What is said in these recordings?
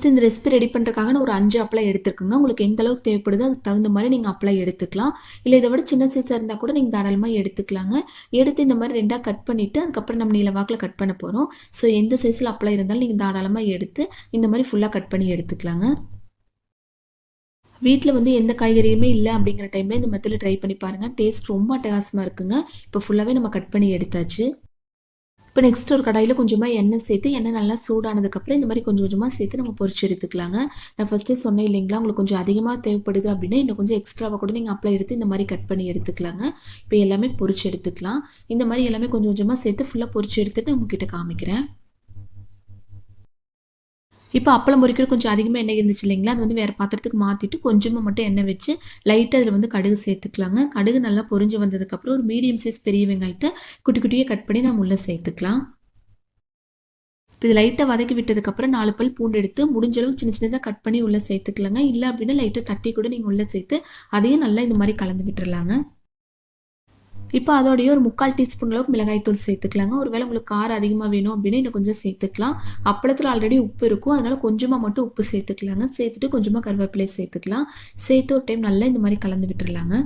First இந்த recipe ready பண்ணுறதுக்காக நான் ஒரு அஞ்சு அப்ளை எடுத்துருக்குங்க. உங்களுக்கு எந்த அளவுக்கு தேவைப்படுதோ அதுக்கு தகுந்த மாதிரி நீங்கள் அப்ளை எடுத்துக்கலாம். இல்லை இதை விட சின்ன சைஸாக இருந்தால் கூட நீங்கள் தாராளமாக எடுத்துக்கலாங்க. எடுத்து இந்த மாதிரி ரெண்டாக கட் பண்ணிவிட்டு அதுக்கப்புறம் நம்ம நீல வாக்கில் கட் பண்ண போகிறோம் ஸோ எந்த சைஸில் அப்ளை இருந்தாலும் நீங்கள் தாராளமாக எடுத்து இந்த மாதிரி ஃபுல்லாக கட் பண்ணி எடுத்துக்கலாங்க. வீட்டில் வந்து எந்த காய்கறியுமே இல்லை அப்படிங்கிற டைமில் இந்த மெத்தில் ட்ரை பண்ணி பாருங்கள் டேஸ்ட் ரொம்ப அட்டகாசமாக இருக்குங்க. இப்போ ஃபுல்லாகவே நம்ம கட் பண்ணி எடுத்தாச்சு. இப்போ நெக்ஸ்ட் ஒரு கடாயில் கொஞ்சமாக எண்ணெய் சேர்த்து எண்ணெய் நல்லா சூடானதுக்கப்புறம் இந்த மாதிரி கொஞ்சம் கொஞ்சமாக சேர்த்து நம்ம பொரிச்சு எடுத்துக்கலாங்க. நான் ஃபஸ்ட்டே சொன்னேன் இல்லைங்களா உங்களுக்கு கொஞ்சம் அதிகமாக தேவைப்படுது அப்படின்னா இன்னும் கொஞ்சம் எக்ஸ்ட்ராவாக கூட நீங்கள் அப்ளை எடுத்து இந்த மாதிரி கட் பண்ணி எடுத்துக்கலாங்க. இப்போ எல்லாமே பொறிச்சு எடுத்துக்கலாம். இந்த மாதிரி எல்லாமே கொஞ்சம் கொஞ்சமாக சேர்த்து ஃபுல்லாக பொறிச்சு எடுத்துட்டு உங்ககிட்ட காமிக்கிறேன். இப்போ அப்பளம் பொறிக்கிற கொஞ்சம் அதிகமாக எண்ணெய் இருந்துச்சு இல்லைங்களா? அது வந்து வேறு பாத்திரத்துக்கு மாற்றிட்டு கொஞ்சமாக மட்டும் எண்ணெய் வச்சு லைட்டாக அதில் வந்து கடுகு சேர்த்துக்கலாங்க. கடுகு நல்லா பொறிஞ்சு வந்ததுக்கப்புறம் ஒரு மீடியம் சைஸ் பெரிய வெங்காயத்தை குட்டி குட்டியாக கட் பண்ணி நம்ம உள்ளே சேர்த்துக்கலாம். இப்போ இது லைட்டாக வதக்கி விட்டதுக்கப்புறம் நாலு பல் பூண்டு எடுத்து முடிஞ்ச அளவு சின்ன சின்னதாக கட் பண்ணி உள்ளே சேர்த்துக்கலாங்க. இல்லை அப்படின்னா லைட்டாக தட்டி கூட நீங்கள் உள்ளே சேர்த்து அதையும் நல்லா இந்த மாதிரி கலந்து விட்டுறலாங்க. இப்போ அதோடைய ஒரு முக்கால் டீஸ்பூன் அளவுக்கு மிளகாய் தூள் சேர்த்துக்கலாங்க. ஒருவேளை உங்களுக்கு காரம் அதிகமாக வேணும் அப்படின்னா இன்னும் கொஞ்சம் சேர்த்துக்கலாம். அப்பளத்தில் ஆல்ரெடி உப்பு இருக்கும். அதனால் கொஞ்சமாக மட்டும் உப்பு சேர்த்துக்கலாங்க. சேர்த்துட்டு கொஞ்சமாக கருவேப்பிலையை சேர்த்துக்கலாம். சேர்த்து ஒரு டைம் நல்லா இந்த மாதிரி கலந்து விட்டுருலாங்க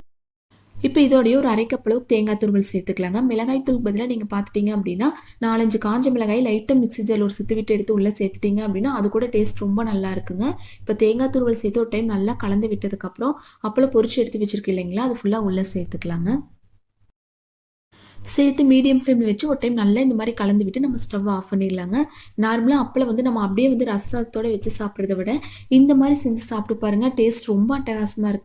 இப்போ இதோடைய ஒரு அரை தேங்காய் துருவல் சேர்த்துக்கலாங்க. மிளகாய் தூள் பதிலாக நீங்கள் பார்த்துட்டீங்க அப்படின்னா நாலஞ்சு காஞ்ச மிளகாய் லைட்டாக மிக்ஸி ஜல் ஒரு சுற்றி விட்டு எடுத்து உள்ளே சேர்த்துட்டீங்க அப்படின்னா அது கூட டேஸ்ட் ரொம்ப நல்லா இருக்குங்க. இப்போ தேங்காய் துருவல் சேர்த்து ஒரு டைம் நல்லா கலந்து விட்டதுக்கப்புறம் அப்பளம் பொறிச்சு எடுத்து வச்சுருக்கு இல்லைங்களா? அது ஃபுல்லாக உள்ளே சேர்த்துக்கலாங்க. சேர்த்து மீடியம் ஃப்ளேமில் வச்சு ஒரு டைம் நல்லா இந்த மாதிரி கலந்து விட்டு நம்ம ஸ்டவ் ஆஃப் பண்ணிடலாங்க. நார்மலாக அப்பளம் வந்து நம்ம அப்படியே வந்து ரசத்தோடு வச்சு சாப்பிட்றத விட இந்த மாதிரி செஞ்சு சாப்பிட்டு பாருங்கள் டேஸ்ட் ரொம்ப அட்டகாசமாக இருக்குது